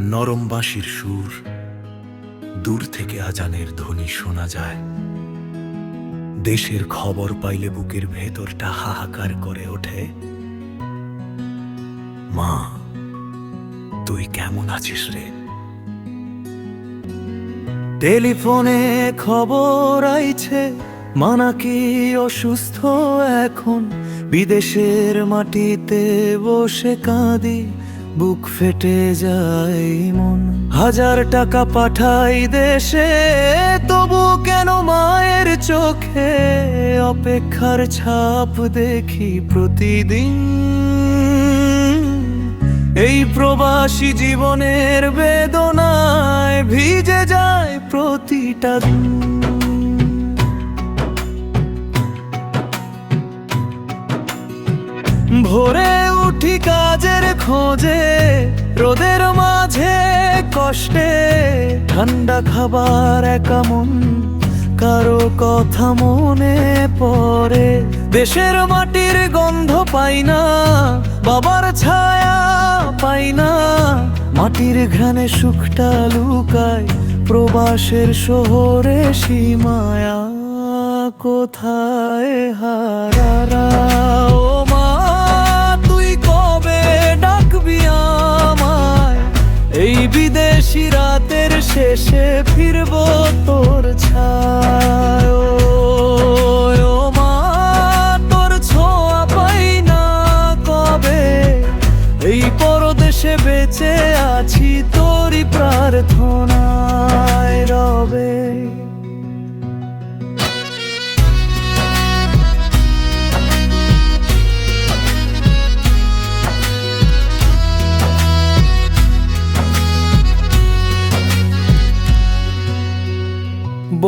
নরম বাঁশির সুর, দূর থেকে আজানের ধ্বনি শোনা যায়। দেশের খবর পাইলে বুকের ভেতরটা হাহাকার করে ওঠে। মা, তুই কেমন আছিস রে? টেলিফোনে খবর আইছে, মানা কি অসুস্থ এখন? বিদেশের মাটিতে বসে কাঁদি বুক ফেটে যায় মন। হাজার টাকা পাঠাই দেশে, তবু কেন মায়ের চোখে অপেক্ষার ছাপ দেখি প্রতিদিন? এই প্রবাসী জীবনের বেদনায় ভিজে যায় প্রতিটা দিন। ভোরে উঠি কাজের খোঁজে, রোদের মাঝে কষ্টে। ঠান্ডা খাবার একা মন, কারও কথা মনে পড়ে। দেশের মাটির গন্ধ পাই না, বাবার ছায়া পাই না। মাটির ঘ্রাণে সুখটা লুকায়, প্রবাসের শহরে সীমায়া। কোথায় হারারা বিদেশি রাতের শেষে ফিরব তোর ছায়। তোর ছোঁয়া পাই না কবে? এই পরদেশে বেঁচে আছি তোরই প্রার্থনায়।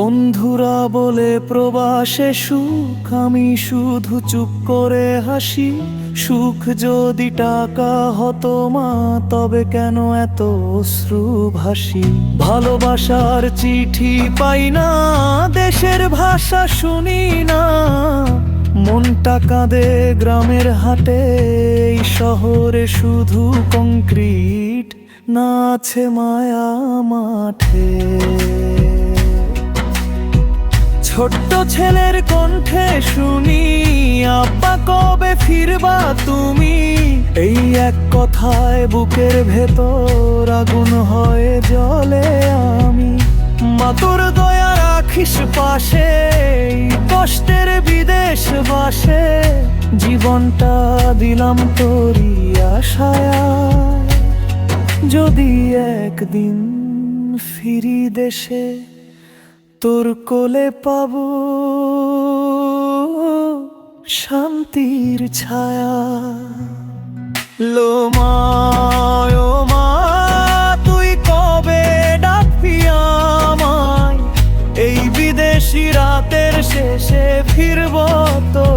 বন্ধুরা বলে প্রবাসে সুখ, আমি শুধু চুপ করে হাসি। সুখ যদি টাকা হতো মা, তবে কেন এত অশ্রু ভাসি? ভালোবাসার চিঠি পাই না, দেশের ভাষা শুনি না। মনটা কাঁদে গ্রামের হাটে শহরে শুধু কংক্রিট না আছে মায়া মাঠে। ছোট্ট ছেলের কণ্ঠে শুনি আব্বা কবে ফিরবা তুমি? এই এক কথায় বুকের ভেতর আগুন হয়ে জলে আমি। মাতুর দয়া রাখিস পাশে, কষ্টের বিদেশ বাসে। জীবনটা দিলাম তোরি আশায়। যদি একদিন ফিরি দেশে তোর কোলে পাব শান্তির ছায়া। লোমায় মা তুই কবে ডাকবি আমায়? এই বিদেশি রাতের শেষে ফিরব তোর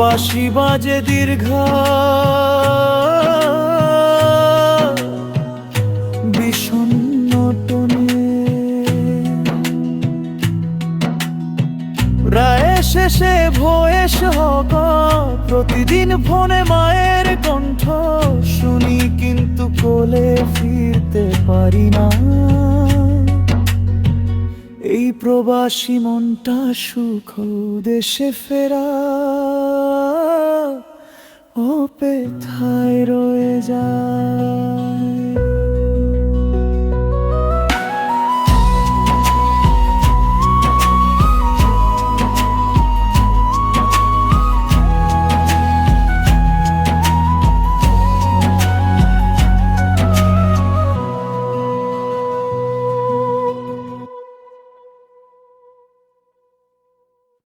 বাঁশি বাজে দীর্ঘ। বিষণ্ণ টনে। রায় শেষে ভয়েস হক প্রতিদিন ফোনে মায়ের কণ্ঠ। শুনি কিন্তু কোলে ফিরতে পারি না। এই প্রবাসী মনটা সুখ দেশে ফেরা। ও পেথায় রয়ে যায়।